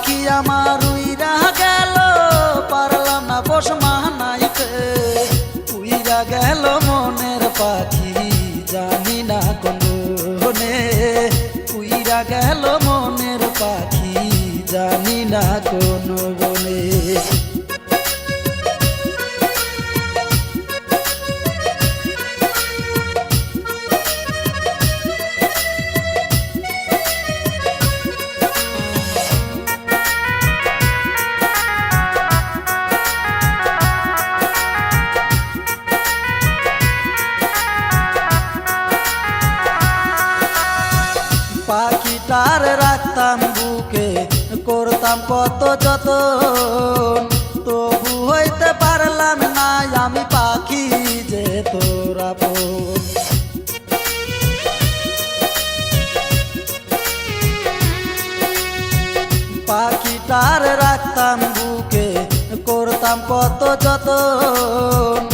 পাখি আমার উইরা গেল, পারলাম না বস মানাইতে। উইরা গেল মনের পাখি, জানি না কোনে উইরা গেল মনের পাখি, জানি না কোন বনে রাখতাম বুকে, করতাম কত যতন। তবু হইতে পারলাম না, আমি পাখি যে তোরা পাখিটার রাখতাম বুকে, করতাম কত যতন।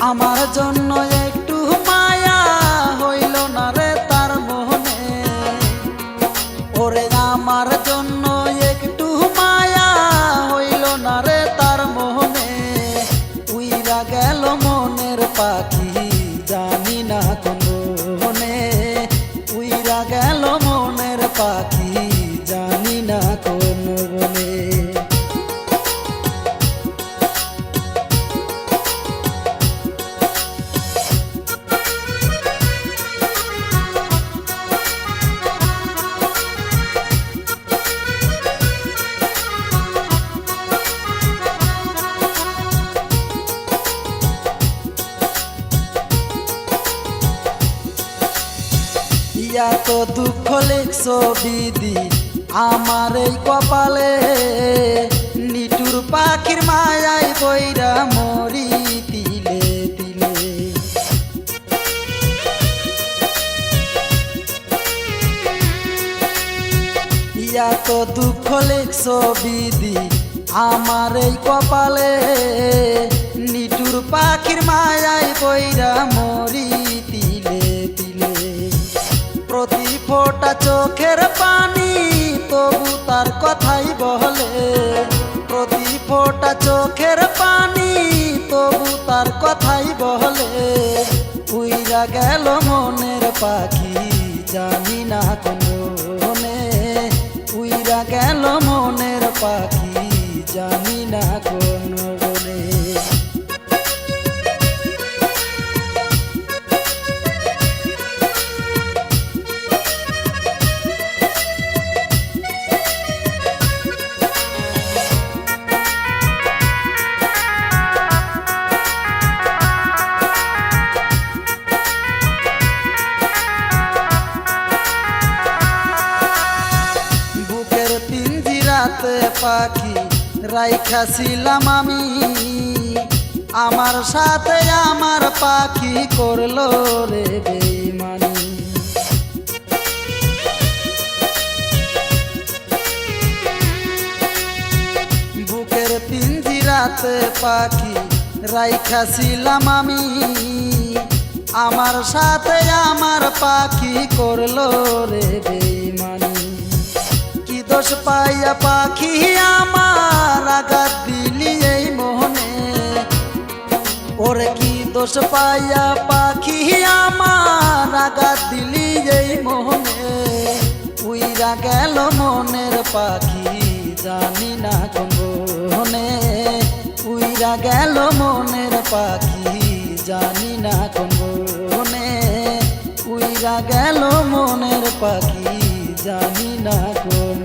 আমার জন্য একটু ইয়া তো দুঃখ লেখছো দিদি আমার এই কপালে নিটুর পাখির মায়াই বইরা মরি তিলে তিলে। ইয়া তো দুঃখ লেখছো দিদি আমার এই কপালে নিটুর পাখির মায়াই বইরা চোখের পানি, তবু তার কথাই বলে। প্রতি ফোটা চোখের পানি, তবু তার কথাই বলে। উইরা গেল মনের পাখি, জানি না কোনে উইরা গেল মনের পাখি, জানি না কোন পিঞ্জিরাতে পাখি রাইখাছিলাম আমি। আমার সাথে আমার পাখি করল রে বেমানি বুকের পিঞ্জিরাতে পাখি রাইখাছিলাম আমি। আমার সাথে আমার পাখি করল রে বেমানি পাখি আমার আঘাত দিলি এই মোহনে। ওরে কি দোষ পাইয়া পাখি আমার আঘাত দিলি এই মোহনে? উইরা গেল মনের পাখি, জানি না কোনে উইরা গেল মনের পাখি, জানি না কোনে উইরা গেল মনের পাখি, জানি না কোন